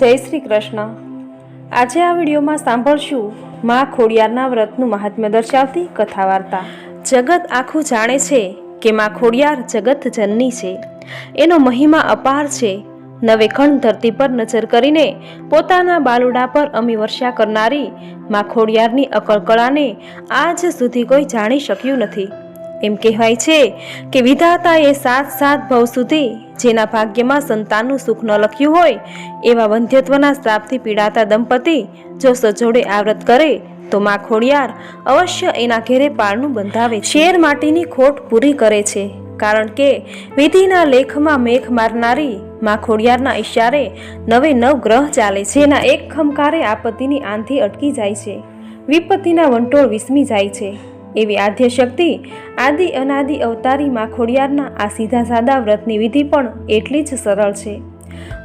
જય શ્રી કૃષ્ણ. આજે આ વિડીયોમાં સાંભળશું મા ખોડિયારના વ્રતનું મહાત્મ્ય દર્શાવતી કથા વાર્તા જગત આખું જાણે છે કે મા ખોડિયાર જગત જનની છે. એનો મહિમા અપાર છે. નવે ખંડ ધરતી પર નજર કરીને પોતાના બાલુડા પર અમી વર્ષા કરનારી મા ખોડિયારની અકળકળાને આજ સુધી કોઈ જાણી શક્યું નથી. એમ કહેવાય છે કે વિધાતાએ સાત સાત ભવ સુધી જેના ભાગ્યમાં સંતાનનું સુખ ન લખ્યું હોય, એવા વંધ્યત્વના શ્રાપથી પીડાતા દંપતી જો સજોડે આવ્રત કરે, તો માં ખોડિયાર અવશ્ય એના ઘેરે પારનું બંધાવે. શેર માટીની ખોટ પૂરી કરે છે, કારણ કે વિધિના લેખમાં મેઘ મારનારી માં ખોડિયારના ઈશારે નવે નવ ગ્રહ ચાલે છે. જેના એક ખમકારે આપત્તિની આંધી અટકી જાય છે. વિપત્તિના વંટોળ વિસમી જાય છે. એવી આદ્ય શક્તિ, આદિ અનાદિ અવતારી માં ખોડિયારના આ સીધા સાદા વ્રતની વિધિ પણ એટલી જ સરળ છે.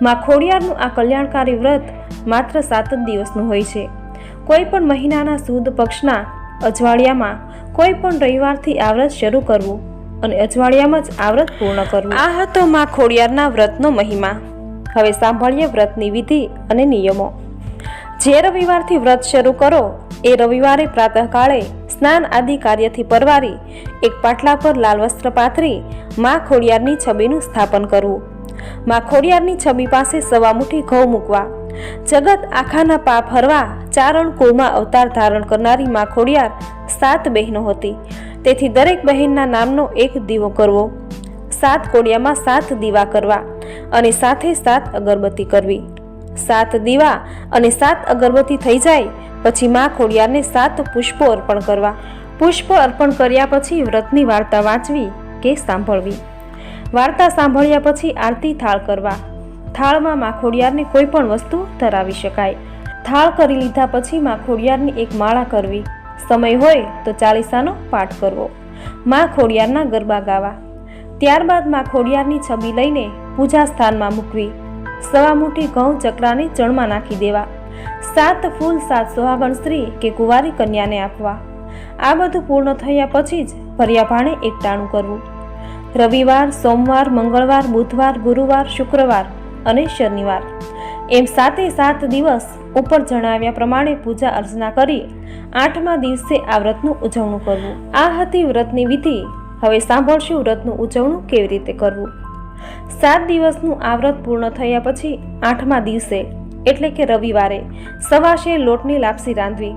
માં ખોડિયારનું આ કલ્યાણકારી વ્રત માત્ર સાત જ દિવસનું હોય છે. કોઈ પણ મહિનાના સુદ પક્ષના અજવાળિયામાં કોઈ પણ રવિવારથી આ વ્રત શરૂ કરવું અને અજવાળિયામાં જ આ વ્રત પૂર્ણ કરવું. આ હતો માં ખોડિયારના વ્રતનો મહિમા. હવે સાંભળીએ વ્રતની વિધિ અને નિયમો. જે રવિવારથી વ્રત શરૂ કરો એ રવિવારે પ્રાતઃકાળે સ્નાન આદિ કાર્યથી પરવારી એક પાટલા પર લાલ વસ્ત્ર પાથરી મા ખોડિયારની છબીનું સ્થાપન કરવું. મા ખોડિયારની છબી પાસે સવા મુઠ્ઠી ઘઉં મૂકવા. જગત આખાના પાપ હરવા ચારણ કુળમાં અવતાર ધારણ કરનારી મા ખોડિયાર સાત બહેનો હતી. તેથી દરેક બહેનના નામનો એક દીવો કરવો. સાત કોડિયામાં સાત દીવા કરવા અને સાથે સાત અગરબત્તી કરવી. સાત દીવા અને સાત અગરબત્તી થઈ જાય પછી મા ખોડિયારને સાત પુષ્પો અર્પણ કરવા. પુષ્પ અર્પણ કર્યા પછી વ્રતની વાર્તા વાંચવી કે સાંભળવી. વાર્તા સાંભળ્યા પછી આરતી થાળ કરવા. થાળમાં મા ખોડિયારને કોઈ પણ વસ્તુ ધરાવી શકાય. થાળ કરી લીધા પછી મા ખોડિયારની એક માળા કરવી. સમય હોય તો ચાલીસાનો પાઠ કરવો. મા ખોડિયારના ગરબા ગાવા. ત્યારબાદ મા ખોડિયારની છબી લઈને પૂજા સ્થાનમાં મૂકવી. સવા મુઠ્ઠી ઘઉં ચકરાને ચણમાં નાખી દેવા. સાત ફૂલ, સાત સુહાગણ સ્ત્રી કે કુંવારી કન્યાને આપવા. આ બધું પૂર્ણ થયા પછી જ ફર્યા ભાણે એકટાણું કરવું. રવિવાર, સોમવાર, મંગળવાર, બુધવાર, ગુરુવાર, શુક્રવાર અને શનિવાર. એમ સાતે સાત દિવસ ઉપર જણાવ્યા પ્રમાણે પૂજા અર્ચના કરી આઠમા દિવસે આ વ્રતનું ઉજવણું કરવું. આ હતી વ્રતની વિધિ. હવે સાંભળશું વ્રતનું ઉજવણું કેવી રીતે કરવું. સાત દિવસનું આ વ્રત પૂર્ણ થયા પછી આઠમા દિવસે એટલે કે રવિવારે સવાશે લોટની લાપસી રાંધવી.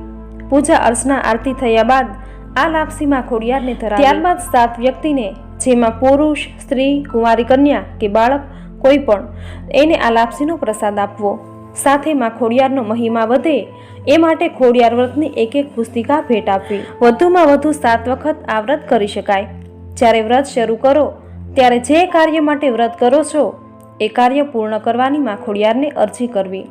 પૂજા અર્ચના આરતી થયા બાદ આ લાપસીમાં ખોડિયારને ધરાવી ત્યારબાદ સાત વ્યક્તિને, જેમાં પુરુષ, સ્ત્રી, કુંવારી કન્યા કે બાળક કોઈ પણ, એને આ લાપસીનો પ્રસાદ આપવો. સાથે માં ખોડિયારનો મહિમા વધે એ માટે ખોડિયાર વ્રતની એક એક પુસ્તિકા ભેટ આપવી. વધુમાં વધુ સાત વખત આ વ્રત કરી શકાય. જ્યારે વ્રત શરૂ કરો, ત્યારે જે કાર્ય માટે વ્રત કરો છો એ કાર્ય પૂર્ણ કરવાની માં ખોડિયારને અરજી કરવી.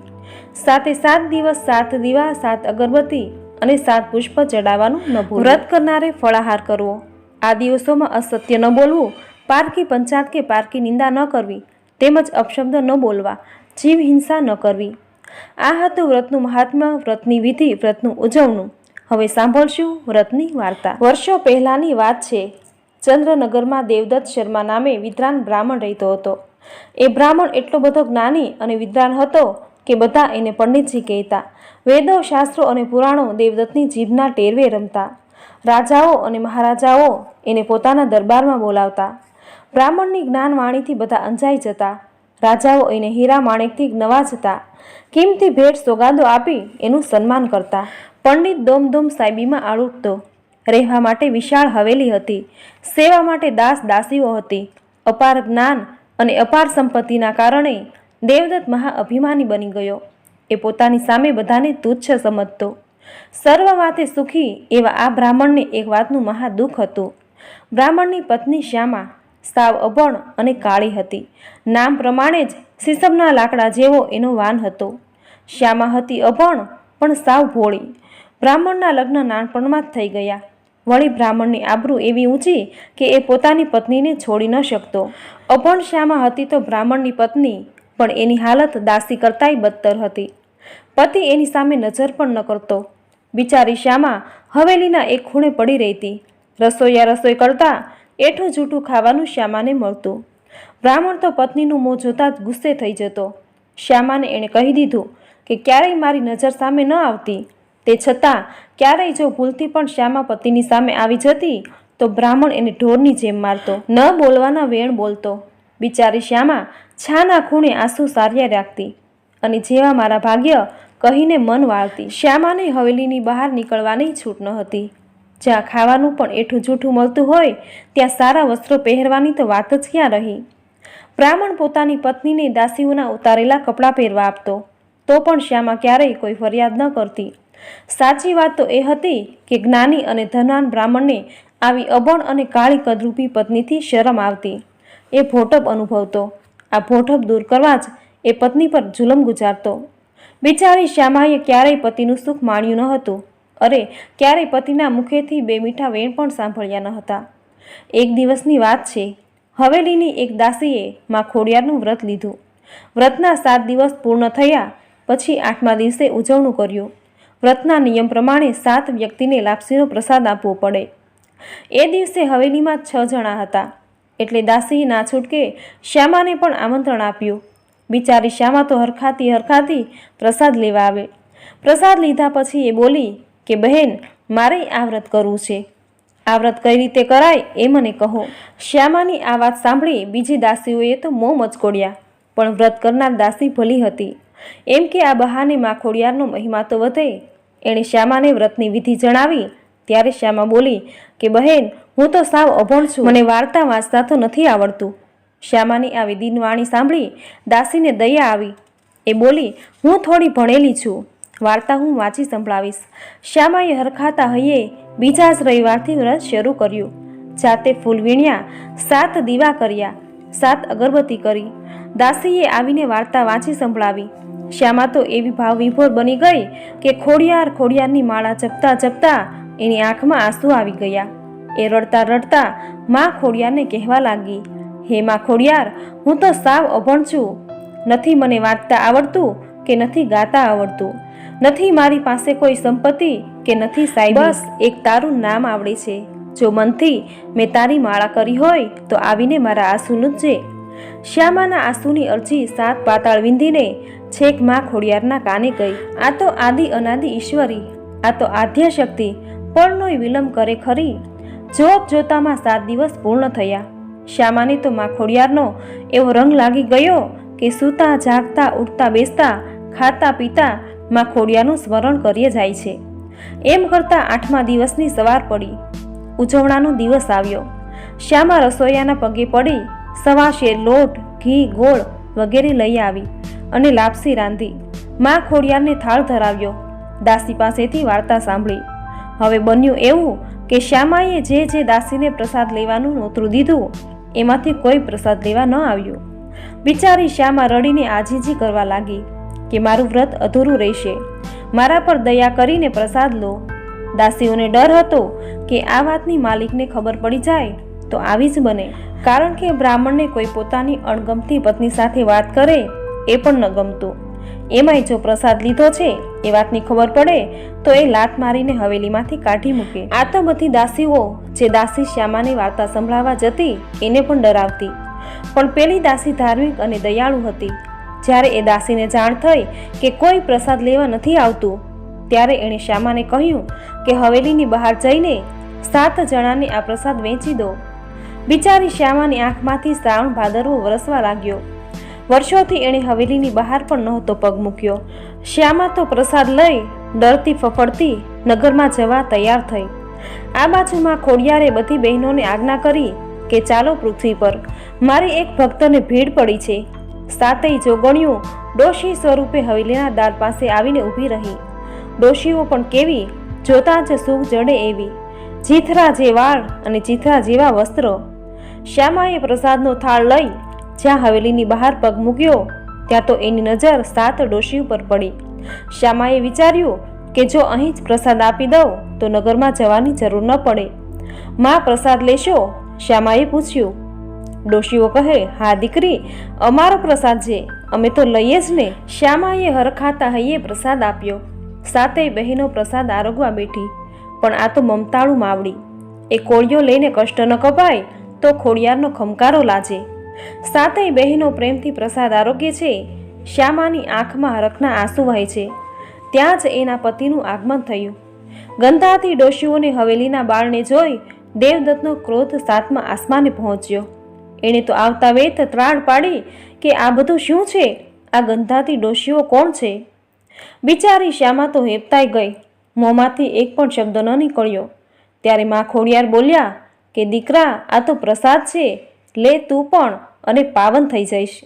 સાતે સાત દિવસ સાત દીવા, સાત અગરબત્તી અને સાત પુષ્પ ચડાવવાનું ન વ્રત કરનારે ફળાહાર કરવો. આ દિવસોમાં અસત્ય ન બોલવું. પારકી પંચાત કે પારકી નિંદા ન કરવી. તેમજ અપશબ્દ ન બોલવા. જીવ હિંસા ન કરવી. આ હતું વ્રતનું મહાત્મા વ્રતની વિધિ, વ્રતનું ઉજવણું. હવે સાંભળશું વ્રતની વાર્તા. વર્ષો પહેલાંની વાત છે. ચંદ્રનગરમાં દેવદત્ત શર્મા નામે વિદ્રાન બ્રાહ્મણ રહેતો હતો. એ બ્રાહ્મણ એટલો બધો જ્ઞાની અને વિદ્વાન હતો કે બધા એને પંડિતજી કહેતા. વેદો, શાસ્ત્રો અને પુરાણો દેવદત્તની જીભના ટેરવે રમતા. રાજાઓ અને મહારાજાઓ એને પોતાના દરબારમાં બોલાવતા. બ્રાહ્મણની જ્ઞાનવાણીથી બધા અંજાઈ જતા. રાજાઓ એને હીરા માણેકથી નવાજતા. કિંમતી ભેટ સોગાદો આપી એનું સન્માન કરતા. પંડિત દોમદોમ સાહેબીમાં આળુટતો રહેવા માટે વિશાળ હવેલી હતી. સેવા માટે દાસ દાસીઓ હતી. અપાર જ્ઞાન અને અપાર સંપત્તિના કારણે દેવદત્ત મહાઅભિમાની બની ગયો. એ પોતાની સામે બધાને તુચ્છ સમજતો. સર્વ વાતે સુખી એવા આ બ્રાહ્મણને એક વાતનું મહા દુઃખ હતું. બ્રાહ્મણની પત્ની શ્યામા સાવ અભણ અને કાળી હતી. નામ પ્રમાણે જ સીસમના લાકડા જેવો એનો વાન હતો. શ્યામા હતી અભણ પણ સાવ ભોળી. બ્રાહ્મણના લગ્ન નાનપણમાં જ થઈ ગયા. વળી બ્રાહ્મણની આબરૂ એવી ઊંચી કે એ પોતાની પત્નીને છોડી ન શકતો. અપણ શ્યામાં હતી તો બ્રાહ્મણની પત્ની પણ એની હાલત દાસી કરતાંય બદતર હતી. પતિ એની સામે નજર પણ ન કરતો. બિચારી શ્યામા હવેલીના એક ખૂણે પડી રહેતી. રસોઈયા રસોઈ કરતાં એઠું જૂઠું ખાવાનું શ્યામાને મળતું. બ્રાહ્મણ તો પત્નીનું મોં જોતાં જ ગુસ્સે થઈ જતો. શ્યામાને એણે કહી દીધું કે ક્યારેય મારી નજર સામે ન આવતી. તે છતાં, ક્યારેય જો ભૂલથી પણ શ્યામા પતિની સામે આવી જતી, તો બ્રાહ્મણ એને ઢોરની જેમ મારતો. ન બોલવાના વેણ બોલતો. બિચારી શ્યામા છાના ખૂણે આંસુ સાર્યા રાખતી અને જેવા મારા ભાગ્ય કહીને મન વાળતી. શ્યામાને હવેલીની બહાર નીકળવાની છૂટ ન હતી. જ્યાં ખાવાનું પણ એઠું જૂઠું મળતું હોય, ત્યાં સારા વસ્ત્રો પહેરવાની તો વાત જ ક્યાં રહી? બ્રાહ્મણ પોતાની પત્નીને દાસીઓના ઉતારેલા કપડાં પહેરવા આપતો. તો પણ શ્યામા ક્યારેય કોઈ ફરિયાદ ન કરતી. સાચી વાત તો એ હતી કે જ્ઞાની અને ધનવાન બ્રાહ્મણને આવી અબણ અને કાળી કદરૂપી પત્નીથી શરમ આવતી. એ ભોટપ અનુભવતો. આ ભોટપ દૂર કરવા જ એ પત્ની પર જુલમ ગુજારતો. બિચારી શ્યામાએ ક્યારેય પતિનું સુખ માણ્યું ન હતું. અરે, ક્યારેય પતિના મુખેથી બે મીઠા વેણ પણ સાંભળ્યા ન હતા. એક દિવસની વાત છે. હવેલીની એક દાસીએ માં ખોડિયારનું વ્રત લીધું. વ્રતના સાત દિવસ પૂર્ણ થયા, પછી આઠમા દિવસે ઉજવણું કર્યું. વ્રતના નિયમ પ્રમાણે સાત વ્યક્તિને લાપસીનો પ્રસાદ આપવો પડે. એ દિવસે હવેલીમાં છ જણા હતા. એટલે દાસી ના છૂટકે શ્યામાને પણ આમંત્રણ આપ્યું. બિચારી શ્યામા તો હરખાતી હરખાતી પ્રસાદ લેવા આવે. પ્રસાદ લીધા પછી એ બોલી કે, બહેન, મારે આ વ્રત કરવું છે. આ વ્રત કઈ રીતે કરાય એ મને કહો. શ્યામાની આ વાત સાંભળી બીજી દાસીઓએ તો મોં મચકોડ્યા. પણ વ્રત કરનાર દાસી ભલી હતી. એમ કે આ બહાને માં ખોડિયારનો મહિમા તો વધે. એણે શ્યામાને વ્રતની વિધિ જણાવી. ત્યારે શ્યામા બોલી કે, બહેન, હું તો સાવ અભણ છું. મને વાર્તા વાંચતા તો નથી આવડતું. શ્યામાની આવી દિનવાણી સાંભળી દાસીને દયા આવી. એ બોલી, હું થોડી ભણેલી છું. વાર્તા હું વાંચી સંભળાવીશ. શ્યામાએ હરખાતા હૈયે બીજા જ રવિવારથી વ્રત શરૂ કર્યું. જાતે ફૂલ વીણ્યા, સાત દીવા કર્યા, સાત અગરબત્તી કરી. દાસીએ આવીને વાર્તા વાંચી સંભળાવી. શ્યામા તો એવી ભાવ વિભોર બની ગઈ કે ખોડિયાર ખોડિયારની માળા જપતા જપતા એની આંખમાં આંસુ આવી ગયા. એ રડતા રડતા માં ખોડિયારને કહેવા લાગી, હે માં ખોડિયાર, હું તો સાવ અભણ છું. નથી મને વાંચતા આવડતું કે નથી ગાતા આવડતું? નથી મારી પાસે કોઈ સંપત્તિ કે નથી સાહેબ બસ, એક તારું નામ આવડે છે. જો મનથી મેં તારી માળા કરી હોય તો આવીને મારા આંસુ નૂચજે શ્યામાના આંસુની અરજી સાત પાતાળ વિંધીને છેક મા ખોડિયારના કાને ગઈ. આ તો આદિ અનાદિ ઈશ્વરી, આ તો આધ્યાશક્તિ શક્તિ પળનોય વિલંબ કરે ખરી. જોત જોતામાં સાત દિવસ પૂર્ણ થયા. શ્યામાને તો માં ખોડિયારનો એવો રંગ લાગી ગયો કે સૂતા, જાગતા, ઉઠતા, બેસતા, ખાતા, પીતા માં ખોડિયારનું સ્મરણ કરીએ જાય છે. એમ કરતાં આઠમા દિવસની સવાર પડી. ઉજવણાનો દિવસ આવ્યો. શ્યામા રસોઈયાના પગે પડી. સવા લોટ, ઘી, ગોળ વગેરે લઈ આવી અને લાપસી રાંધી. માં ખોડિયારને થાળ ધરાવ્યો. દાસી પાસેથી વાર્તા સાંભળી. હવે બન્યું એવું કે શ્યામાએ જે જે દાસીને પ્રસાદ લેવાનું નોતરું દીધું, એમાંથી કોઈ પ્રસાદ લેવા ન આવ્યું. બિચારી શ્યામા રડીને આજીજી કરવા લાગી કે મારું વ્રત અધૂરું રહેશે. મારા પર દયા કરીને પ્રસાદ લો. દાસીઓને ડર હતો કે આ વાતની માલિકને ખબર પડી જાય તો આવી જ બને. કારણ કે બ્રાહ્મણને કોઈ પોતાની અણગમતી પત્ની સાથે વાત કરે, એ પણ ન ગમતું. એમાંય જો પ્રસાદ લીધો છે, એ વાતની ખબર પડે, તો એ લાત મારીને હવેલીમાંથી કાઢી મૂકે. આ તો બધી દાસીઓ, જે દાસી શ્યામાની વાર્તા સંભળાવવા જતી, એને પણ ડરાવતી. પણ પેલી દાસી ધાર્મિક અને દયાળુ હતી. જ્યારે એ દાસીને જાણ થઈ કે કોઈ પ્રસાદ લેવા નથી આવતું, ત્યારે એણે શ્યામાને કહ્યું કે હવેલીની બહાર જઈને સાત જણાને આ પ્રસાદ વેચી દો. બિચારી શ્યામાની આંખમાંથી શ્રાવણ ભાદરવો વરસવા લાગ્યો. વર્ષોથી એણે હવેલીની બહાર પણ નહોતો પગ મૂક્યો. શ્યામા તો પ્રસાદ લઈ ડરતી ફફડતી નગરમાં જવા તૈયાર થઈ. આ બાજુમાં ખોડિયારે બધી બહેનોને આજ્ઞા કરી કે ચાલો પૃથ્વી પર. મારી એક ભક્તને ભીડ પડી છે. સાતેય જોગણ્યું ડોશી સ્વરૂપે હવેલીના દાર પાસે આવીને ઊભી રહી. ડોશીઓ પણ કેવી જોતા જ સુખ જડે એવી. જીથરા જે વાળ અને ચીથરા જેવા વસ્ત્રો શ્યામાએ પ્રસાદનો થાળ લઈ જ્યાં હવેલીની બહાર પગ મૂક્યો, ત્યાં તો એની નજર સાત ડોશી ઉપર પડી. શ્યામાએ વિચાર્યું કે જો અહીં જ પ્રસાદ આપી દઉં, તો નગરમાં જવાની જરૂર ન પડે. માં પ્રસાદ લેશો? શ્યામાએ પૂછ્યું. ડોશીઓ કહે, હા, દીકરી, અમારો પ્રસાદ છે, અમે તો લઈએ જ ને. શ્યામાએ હરખાતા હૈયે પ્રસાદ આપ્યો. સાતેય બહેનો પ્રસાદ આરોગવા બેઠી, પણ આ તો મમતાળું માવડી. એ કોળીઓ લઈને કષ્ટ ન કપાય તો ખોડિયારનો ખમકારો લાજે. સાતેય બહેનો પ્રેમથી પ્રસાદ આરોગ્ય છે. શ્યામાની આંખમાં હરખના આંસુ વહે છે. ત્યાં જ એના પતિનું આગમન થયું. ગંધાતી ડોશીઓને હવેલીના બાળને જોઈ દેવદત્તનો ક્રોધ સાતમા આસમાને પહોંચ્યો. એણે તો આવતા વેત ત્રાણ પાડી કે આ બધું શું છે? આ ગંધાતી ડોશીઓ કોણ છે? બિચારી શ્યામા તો હેપતાઈ ગઈ. મોંમાંથી એક પણ શબ્દ ન નીકળ્યો. ત્યારે મા ખોડિયાર બોલ્યા કે દીકરા, આ તો પ્રસાદ છે. લે તું પણ અને પાવન થઈ જઈશ.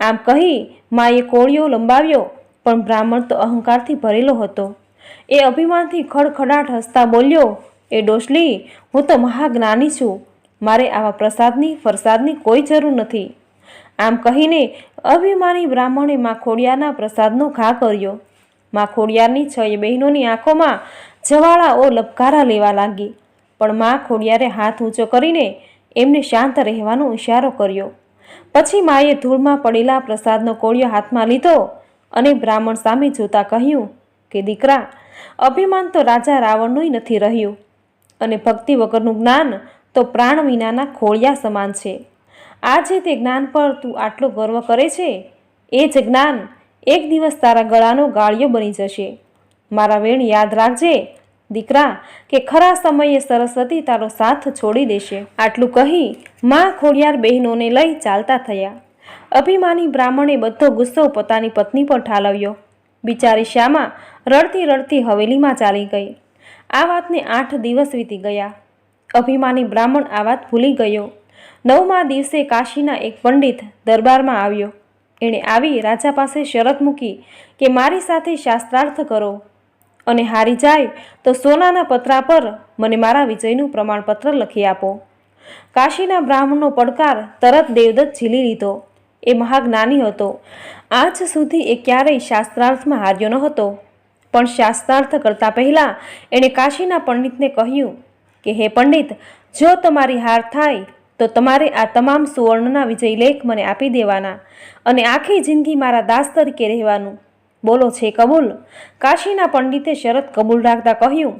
આમ કહી માએ કોળિયો લંબાવ્યો, પણ બ્રાહ્મણ તો અહંકારથી ભરેલો હતો. એ અભિમાનથી ખડખડાટ હસતા બોલ્યો, એ ડોશલી, હું તો મહાજ્ઞાની છું. મારે આવા પ્રસાદની, ફરસાદની કોઈ જરૂર નથી. આમ કહીને અભિમાની બ્રાહ્મણે મા ખોડિયારના પ્રસાદનો ઘા કર્યો. મા ખોડિયારની છ બહેનોની આંખોમાં જવાળાઓ લપકારા લેવા લાગી. પણ માં ખોડિયારે હાથ ઊંચો કરીને એમને શાંત રહેવાનો ઇશારો કર્યો. પછી માએ ધૂળમાં પડેલા પ્રસાદનો કોળિયો હાથમાં લીધો અને બ્રાહ્મણ સામે જોતા કહ્યું કે, દીકરા, અભિમાન તો રાજા રાવણનુંય નથી રહ્યું અને ભક્તિ વગરનું જ્ઞાન તો પ્રાણ વિનાના ખોળિયા સમાન છે. આજે તે જ્ઞાન પર તું આટલો ગર્વ કરે છે, એ જ જ્ઞાન એક દિવસ તારા ગળાનો ગાળિયો બની જશે. મારા વેણ યાદ રાખજે દીકરા, કે ખરા સમયે સરસ્વતી તારો સાથ છોડી દેશે. આટલું કહી, માં ખોડિયાર બહેનોને લઈ ચાલતા થયા. અભિમાની બ્રાહ્મણે બધો ગુસ્સો પોતાની પત્ની પર ઠાલવ્યો. બિચારી શ્યામા રડતી રડતી હવેલીમાં ચાલી ગઈ. આ વાતને આઠ દિવસ વીતી ગયા. અભિમાની બ્રાહ્મણ આ વાત ભૂલી ગયો. નવમા દિવસે કાશીના એક પંડિત દરબારમાં આવ્યો. એણે આવી રાજા પાસે શરત મૂકી કે મારી સાથે શાસ્ત્રાર્થ કરો. અને હારી જાય તો સોનાના પતરા પર મને મારા વિજયનું પ્રમાણપત્ર લખી આપો. કાશીના બ્રાહ્મણનો પડકાર તરત દેવદત્ત ઝીલી લીધો. એ મહાજ્ઞાની હતો. આજ સુધી એ ક્યારેય શાસ્ત્રાર્થમાં હાર્યો ન હતો. પણ શાસ્ત્રાર્થ કરતા પહેલાં એણે કાશીના પંડિતને કહ્યું કે, હે પંડિત, જો તમારી હાર થાય, તો તમારે આ તમામ સુવર્ણના વિજય લેખ મને આપી દેવાના અને આખી જિંદગી મારા દાસ તરીકે રહેવાનું. બોલો છે કબૂલ? કાશીના પંડિતે શરત કબૂલ રાખતા કહ્યું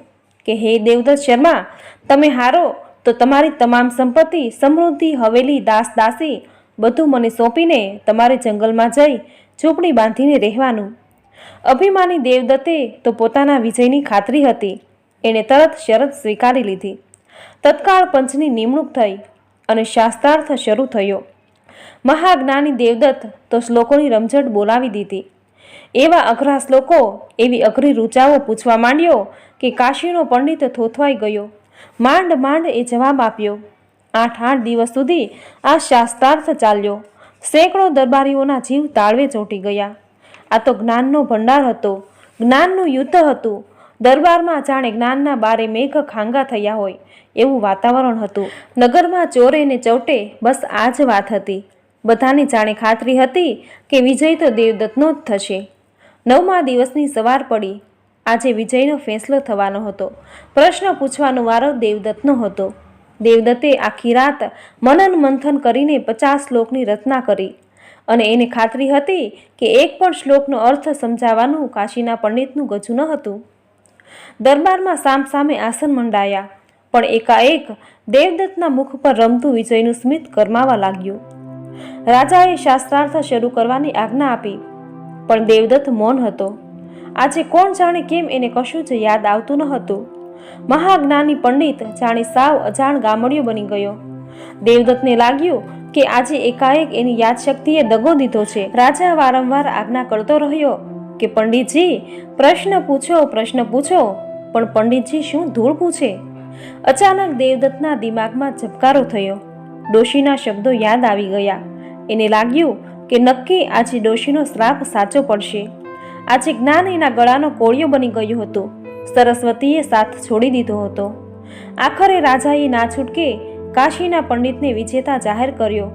કે, હે દેવદત્ત શર્મા, તમે હારો, તો તમારી તમામ સંપત્તિ, સમૃદ્ધિ, હવેલી, દાસ, દાસી બધું મને સોંપીને તમારે જંગલમાં જઈ ઝૂંપડી બાંધીને રહેવાનું. અભિમાની દેવદત્તે તો પોતાના વિજયની ખાતરી હતી. એણે તરત શરત સ્વીકારી લીધી. તત્કાળ પંચની નિમણૂક થઈ અને શાસ્ત્રાર્થ શરૂ થયો. મહાજ્ઞાની દેવદત્ત તો શ્લોકોની રમઝટ બોલાવી દીધી. એવા અઘરા શ્લોકો એવી અઘરી રૂચાઓ પૂછવા માંડ્યો કે કાશીનો પંડિત થોથવાઈ ગયો. માંડ માંડ એ જવાબ આપ્યો. આઠ આઠ દિવસ સુધી આ શાસ્ત્રાર્થ ચાલ્યો. સેંકડો દરબારીઓના જીવ તાળવે ચોંટી ગયા. આ તો જ્ઞાનનો ભંડાર હતો. જ્ઞાનનું યુદ્ધ હતું. દરબારમાં જાણે જ્ઞાનના બારે મેઘ ખાંગા થયા હોય એવું વાતાવરણ હતું. નગરમાં ચોરે ને ચૌટે બસ આ જ વાત હતી. બધાને જાણે ખાતરી હતી કે વિજય તો દેવદત્તનો જ થશે. નવમા દિવસની સવાર પડી. આજે વિજયનો ફેંસલો થવાનો હતો. પ્રશ્ન પૂછવાનો વારો દેવદત્તનો હતો. દેવદત્તે આખી રાત મનન મંથન કરીને પચાસ શ્લોકની રચના કરી. અને એને ખાતરી હતી કે એક પણ શ્લોકનો અર્થ સમજાવવાનું કાશીના પંડિતનું ગજું ન હતું. દરબારમાં સામસામે આસન મંડાયા, પણ એકાએક દેવદત્તના મુખ પર રમતું વિજયનું સ્મિત ગરમાવા લાગ્યું. રાજાએ શાસ્ત્રાર્થ શરૂ કરવાની આજ્ઞા આપી. પણ દેવદત્ત મૌન હતો. આજે કોણ જાણે કેમ એને કશું જ યાદ આવતું ન હતું. મહાજ્ઞાની પંડિત જાણે સાવ અજાણ ગામડિયો બની ગયો. દેવદત્તને લાગ્યું કે આજે એકાએક એની યાદશક્તિએ દગો દીધો છે. રાજા વારંવાર આજ્ઞા કરતો રહ્યો કે, પંડિતજી, પ્રશ્ન પૂછો પ્રશ્ન પૂછો, પણ પંડિતજી શું ધૂળ પૂછે? અચાનક દેવદત્તના દિમાગમાં ઝબકારો થયો. ડોશીના શબ્દો યાદ આવી ગયા. એને લાગ્યું કે નક્કી આજે ડોશીનો શ્રાપ સાચો પડશે. આજે જ્ઞાન એના ગળાનો કોળિયો બની ગયું હતું. સરસ્વતીએ સાથ છોડી દીધો હતો. આખરે રાજાએ ના છૂટકે કાશીના પંડિતને વિજેતા જાહેર કર્યો.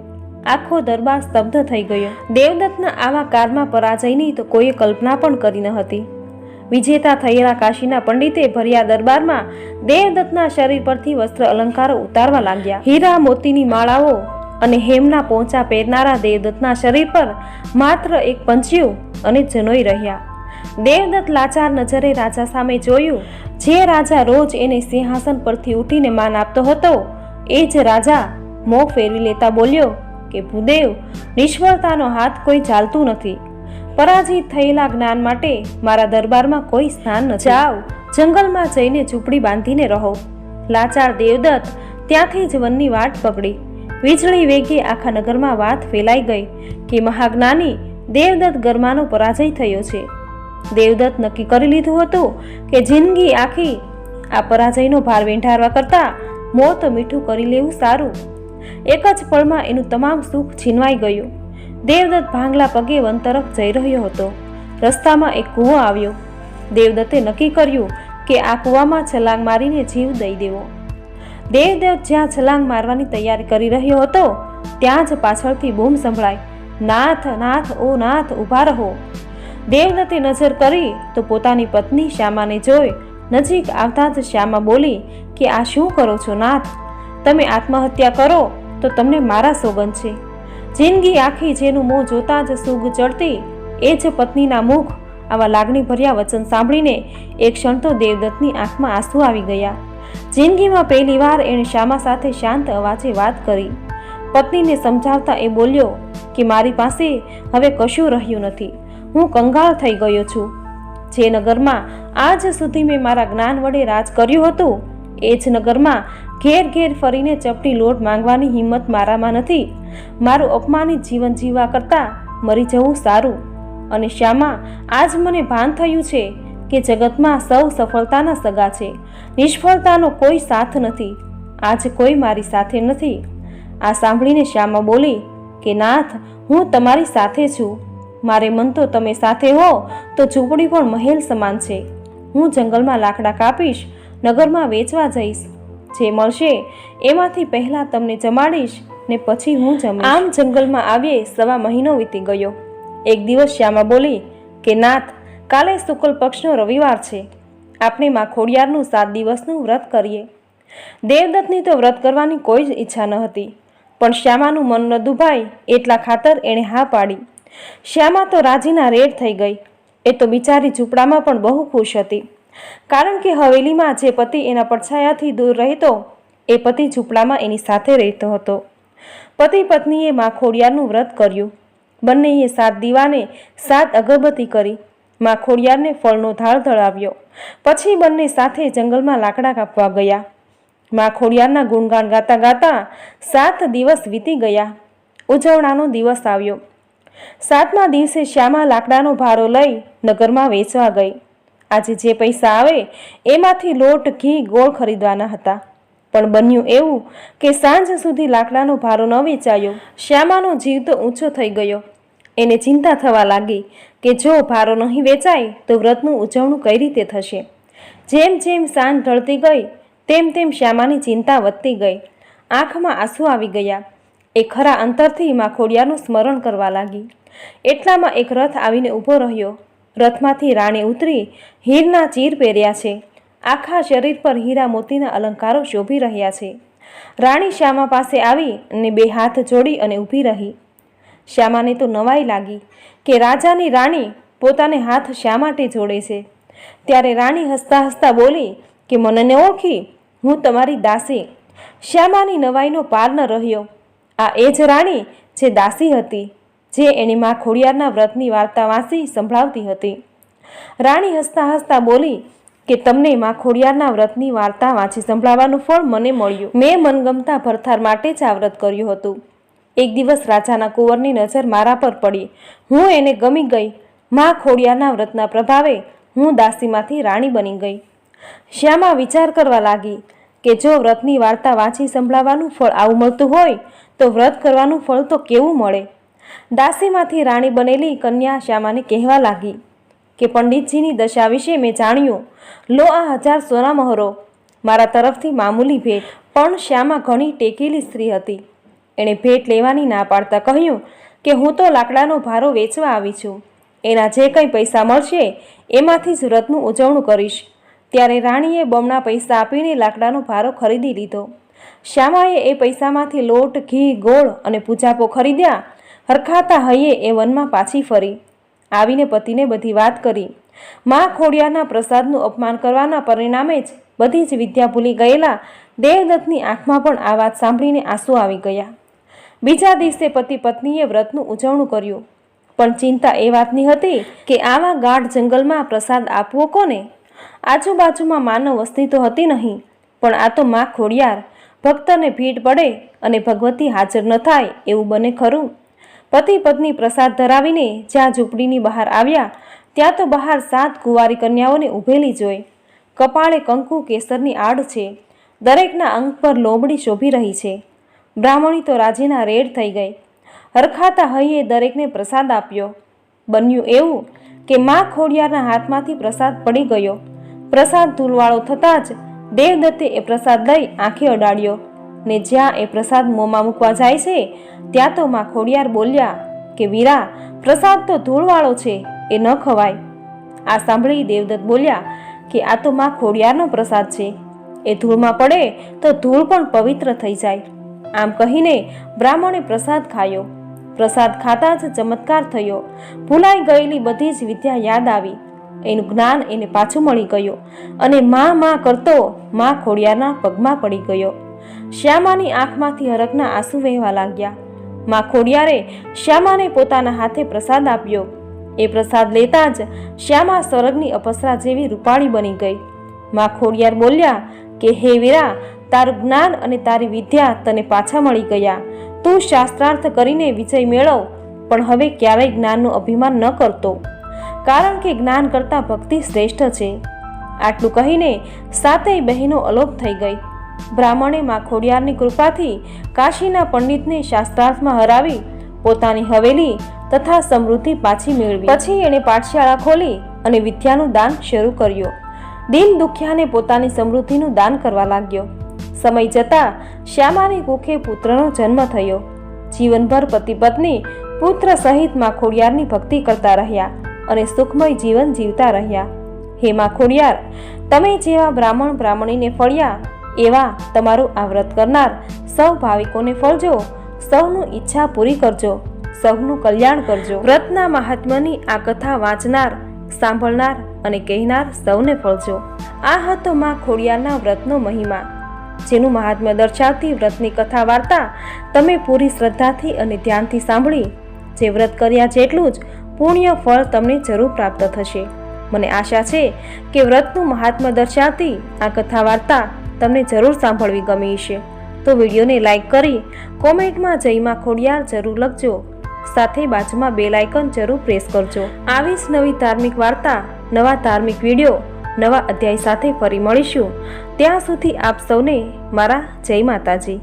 આખો દરબાર સ્તબ્ધ થઈ ગયો. દેવદત્તના આવા કારમાં પરાજયની તો કોઈએ કલ્પના પણ કરી ન હતી. વિજેતા થયેલા કાશીના પંડિતે ભર્યા દરબારમાં દેવદત્તના શરીર પરથી વસ્ત્ર અલંકારો ઉતારવા લાગ્યા. હીરા મોતીની માળાઓ અને હેમના પોંચા પહેરનારા દેવદત્તના શરીર પર માત્ર એક પંચ્યું અને જનોઈ રહ્યા. દેવદત્ત લાચાર નજરે રાજા સામે જોયું, જે રાજા રોજ એને સિંહાસન પરથી ઉઠીને માન આપતો હતો, એ જ રાજા મો ફેરવી લેતા બોલ્યો કે, ભૂદેવ, નિષ્ફળતાનો હાથ કોઈ ચાલતું નથી. પરાજિત થયેલા જ્ઞાન માટે મારા દરબારમાં કોઈ સ્થાન નથી. જાઓ, જંગલમાં જઈને ઝૂંપડી બાંધીને રહો. લાચાર દેવદત્ત ત્યાંથી જ વનની વાટ પકડી. વીજળી વેગે આખા નગરમાં વાત ફેલાઈ ગઈ કે મહાજ્ઞાની દેવદત્ત ગરમાનો પરાજય થયો છે. દેવદત્ત નક્કી કરી લીધું હતું કે જિંદગી આખી આ પરાજયનો ભાર વેંઢારવા કરતાં મોત મીઠું કરી લેવું સારું. એક જ પળમાં એનું તમામ સુખ છીનવાઈ ગયું. દેવદત્ત ભાંગલા પગે વન તરફ જઈ રહ્યો હતો. રસ્તામાં એક કૂવો આવ્યો. દેવદત્તે નક્કી કર્યું કે આ કૂવામાં છલાંગ મારીને જીવ દઈ દેવો. દેવદત્ત જ્યાં છલાંગ મારવાની તૈયારી કરી રહ્યો હતો, ત્યાં જ પાછળથી બૂમ સંભળાય, નાથ નાથ, ઓ નાથ, ઊભા રહો. દેવદત્તે નજર કરી તો પોતાની પત્ની શ્યામાને જોઈ, નજીક આવતા જ શ્યામા બોલી કે, આ શું કરો છો નાથ? તમે આત્મહત્યા કરો તો તમને મારા સોગન છે. જિંદગી આખી જેનું મોં જોતા જ સુગ ચડતી, એ જ પત્નીના મુખ આવા લાગણીભર્યા વચન સાંભળીને એક ક્ષણ તો દેવદત્તની આંખમાં આંસુ આવી ગયા. જિંદગીમાં પહેલીવાર એણે શ્યામા સાથે શાંત અવાજે વાત કરી. પત્નીને સમજાવતા એ બોલ્યો કે, મારી પાસે હવે કશું રહ્યું નથી. હું કંગાળ થઈ ગયો છું. જે નગરમાં આજ સુધી મેં મારા જ્ઞાન વડે રાજ કર્યું હતું, એ જ નગરમાં ઘેર ઘેર ફરીને ચપટી લોટ માંગવાની હિંમત મારામાં નથી. મારું અપમાનિત જીવન જીવવા કરતાં મરી જવું સારું. અને શ્યામા આજ મને ભાન થયું છે કે જગતમાં સૌ સફળતાના સગા છે. નિષ્ફળતાનો કોઈ સાથ નથી. આજ કોઈ મારી સાથે નથી. આ સાંભળીને શ્યામા બોલી, કે નાથ, હું તમારી સાથે છું. મારે મન તો તમે સાથે હો, તો ઝૂંપડી પણ મહેલ સમાન છે. હું જંગલમાં લાકડા કાપીશ, નગરમાં વેચવા જઈશ. જે મળશે, એમાંથી પહેલાં તમને જમાડીશ, ને પછી હું જમીશ. આમ જંગલમાં આવીએ સવા મહિનો વીતી ગયો. એક દિવસ શ્યામા બોલી, કે નાથ કાલે શુક્લ પક્ષનો રવિવાર છે. આપણે માં ખોડિયારનું સાત દિવસનું વ્રત કરીએ. દેવદત્તની તો વ્રત કરવાની કોઈ જ ઈચ્છા ન હતી. પણ શ્યામાનું મન ન દુભાય એટલા ખાતર એણે હા પાડી. શ્યામા તો રાજીના રેડ થઈ ગઈ. એ તો બિચારી ઝૂંપડામાં પણ બહુ ખુશ હતી. કારણ કે હવેલીમાં જે પતિ એના પડછાયાથી દૂર રહેતો, એ પતિ ઝૂંપડામાં એની સાથે રહેતો હતો. પતિ પત્નીએ માં ખોડિયારનું વ્રત કર્યું. બંનેએ સાત દીવાને સાત અગરબત્તી કરી. માં ખોડિયારને ફળનો થાળ ધળાવ્યો પછી બંને સાથે જંગલમાં લાકડા કાપવા ગયા. માં ખોડિયારના ગુણગાન ગાતા ગાતા સાત દિવસ વીતી ગયા. ઉજવણાનો દિવસ આવ્યો. સાતમા દિવસે શ્યામા લાકડાનો ભારો લઈ નગરમાં વેચવા ગઈ. આજે જે પૈસા આવે એમાંથી લોટ, ઘી, ગોળ ખરીદવાના હતા. પણ બન્યું એવું કે સાંજ સુધી લાકડાનો ભારો ન વેચાયો. શ્યામાનો જીવ તો ઊંચો થઈ ગયો. એને ચિંતા થવા લાગી કે જો ભારો નહીં વેચાય, તો વ્રતનું ઉજવણું કઈ રીતે થશે? જેમ જેમ સાંજ ઢળતી ગઈ, તેમ તેમ શ્યામાની ચિંતા વધતી ગઈ. આંખમાં આંસુ આવી ગયા. એ ખરા અંતરથી માખોડિયાનું સ્મરણ કરવા લાગી. એટલામાં એક રથ આવીને ઊભો રહ્યો. રથમાંથી રાણી ઉતરી હીરના ચીર પહેર્યા છે. આખા શરીર પર હીરા મોતીના અલંકારો શોભી રહ્યા છે. રાણી શ્યામા પાસે આવી અને બે હાથ જોડી અને ઊભી રહી. શ્યામાને તો નવાઈ લાગી. કે રાજાની રાણી પોતાને હાથ શા માટે જોડે છે? ત્યારે રાણી હસતા હસતા બોલી કે, મને ન ઓળખી, હું તમારી દાસી. શ્યામાની નવાઈનો પાર ન રહ્યો. આ એ જ રાણી જે દાસી હતી, જે એની માં ખોડિયારના વ્રતની વાર્તા વાંચી સંભળાવતી હતી. રાણી હસતા હસતા બોલી કે, તમને માં ખોડિયારના વ્રતની વાર્તા વાંચી સંભળાવવાનું ફળ મને મળ્યું. મેં મનગમતા ભરથાર માટે જ આ વ્રત કર્યું હતું. એક દિવસ રાજાના કુંવરની નજર મારા પર પડી. હું એને ગમી ગઈ. માં ખોડિયાના વ્રતના પ્રભાવે હું દાસીમાંથી રાણી બની ગઈ. શ્યામા વિચાર કરવા લાગી કે જો વ્રતની વાર્તા વાંચી સંભળાવવાનું ફળ આવું મળતું હોય, તો વ્રત કરવાનું ફળ તો કેવું મળે? દાસીમાંથી રાણી બનેલી કન્યા શ્યામાને કહેવા લાગી કે પંડિતજીની દશા વિશે મેં જાણ્યું. લો આ હજાર સોના મહોરો, મારા તરફથી મામૂલી ભેટ. પણ શ્યામા ઘણી ટેકેલી સ્ત્રી હતી. એણે ભેટ લેવાની ના પાડતા કહ્યું કે હું તો લાકડાનો ભારો વેચવા આવી છું. એના જે કંઈ પૈસા મળશે, એમાંથી જ વ્રતનું ઉજવણું કરીશ. ત્યારે રાણીએ બમણા પૈસા આપીને લાકડાનો ભારો ખરીદી લીધો. શ્યામાએ એ પૈસામાંથી લોટ, ઘી, ગોળ અને પૂજાપો ખરીદ્યા. હરખાતા હૈયે એ વનમાં પાછી ફરી. આવીને પતિને બધી વાત કરી. માં ખોડિયાના પ્રસાદનું અપમાન કરવાના પરિણામે જ બધી જ વિદ્યા ભૂલી ગયેલા દેવદત્તની આંખમાં પણ આ વાત સાંભળીને આંસુ આવી ગયા. બીજા દિવસે પતિ પત્નીએ વ્રતનું ઉજવણું કર્યું. પણ ચિંતા એ વાતની હતી કે આવા ગાઢ જંગલમાં પ્રસાદ આપવો કોને? આજુબાજુમાં માનવ વસ્તી તો હતી નહીં. પણ આ તો માં ખોડિયાર, ભક્તને ભીડ પડે અને ભગવતી હાજર ન થાય એવું બને ખરું. પતિ પત્ની પ્રસાદ ધરાવીને જ્યાં ઝૂંપડીની બહાર આવ્યા, ત્યાં તો બહાર સાત કુંવારી કન્યાઓને ઊભેલી જોઈ. કપાળે કંકુ કેસરની આડ છે. દરેકના અંગ પર લોબડી શોભી રહી છે. બ્રાહ્મણી તો રાજીના રેડ થઈ ગઈ. હરખાતા હૈયે દરેકને પ્રસાદ આપ્યો. બન્યું એવું કે મા ખોડિયારના હાથમાંથી પ્રસાદ પડી ગયો. પ્રસાદ ધૂલવાળો થતાં જ દેવદત્તે એ પ્રસાદ લઈ આંખે અડાડ્યો. ને જ્યાં એ પ્રસાદ મોંમાં મૂકવા જાય છે, ત્યાં તો મા ખોડિયાર બોલ્યા કે, વીરા, પ્રસાદ તો ધૂળવાળો છે, એ ન ખવાય. આ સાંભળી દેવદત્ત બોલ્યા કે, આ તો મા ખોડિયારનો પ્રસાદ છે. એ ધૂળમાં પડે તો ધૂળ પણ પવિત્ર થઈ જાય. આમ કહીને બ્રાહ્મણે પ્રસાદ ખાયો. પ્રસાદ ખાતા જ ચમત્કાર થયો. ભૂલાઈ ગયેલી બધી જ વિદ્યા યાદ આવી. એનું જ્ઞાન એને પાછું મળી ગયું અને માં માં કરતો માં ખોડિયારના પગમાં પડી ગયો. શ્યામાની આંખમાંથી હરકના આંસુ વહેવા લાગ્યા. માં ખોડિયારે શ્યામાને પોતાના હાથે પ્રસાદ આપ્યો. એ પ્રસાદ લેતા જ શ્યામા સ્વર્ગની અપસરા જેવી રૂપાળી બની ગઈ. માં ખોડિયાર બોલ્યા કે, હે વીરા તારું જ્ઞાન અને તારી વિદ્યા તને પાછા મળી ગયા. તું શાસ્ત્રાર્થ કરીને વિજય મેળવ, પણ હવે ક્યારેય જ્ઞાનનું અભિમાન ન કરતો. કારણ કે જ્ઞાન કરતાં ભક્તિ શ્રેષ્ઠ છે. આટલું કહીને સાતેય બહેનો અલોપ થઈ ગઈ. બ્રાહ્મણે માં ખોડિયારની કૃપાથી કાશીના પંડિતને શાસ્ત્રાર્થમાં હરાવી, પોતાની હવેલી તથા સમૃદ્ધિ પાછી મેળવી. પછી એણે પાઠશાળા ખોલી અને વિદ્યાનું દાન શરૂ કર્યું. દિન દુખ્યાને પોતાની સમૃદ્ધિનું દાન કરવા લાગ્યો. સમય જતાં શ્યામાની કુખે પુત્રનો જન્મ થયો. જીવનભર પતિ પત્ની પુત્ર સહિતમાં ખોડિયારની ભક્તિ કરતા રહ્યા અને સુખમય જીવન જીવતા રહ્યા. હે માં ખોડિયાર તમે જેવા બ્રાહ્મણ બ્રાહ્મણીને ફળ્યા, એવા તમારું આ વ્રત કરનાર સૌ ભાવિકોને ફળજો. સૌનું ઈચ્છા પૂરી કરજો. સૌનું કલ્યાણ કરજો. વ્રતના મહાત્મ્યની આ કથા વાંચનાર, સાંભળનાર અને કહેનાર સૌને ફળજો. આ હતો માં ખોડિયારના વ્રતનો મહિમા. જેનું મહાત્મ્ય દર્શાવતી વ્રતની કથા વાર્તા તમે પૂરી શ્રદ્ધાથી અને ધ્યાનથી સાંભળી. જે વ્રત કર્યા જેટલું જ પુણ્ય ફળ તમને જરૂર પ્રાપ્ત થશે. મને આશા છે કે વ્રતનું મહાત્મ્ય દર્શાવતી આ કથા વાર્તા તમને જરૂર સાંભળવી ગમી હશે. તો વિડીયોને લાઇક કરી કોમેન્ટમાં જયમાં ખોડિયાર જરૂર લખજો. સાથે બાજુમાં બેલ આઇકન જરૂર પ્રેસ કરજો. આવી જ નવી ધાર્મિક વાર્તા, નવા ધાર્મિક વીડિયો નવા અધ્યાય સાથે ફરી મળીશું. ત્યાં સુધી આપ સૌને મારા જય માતાજી.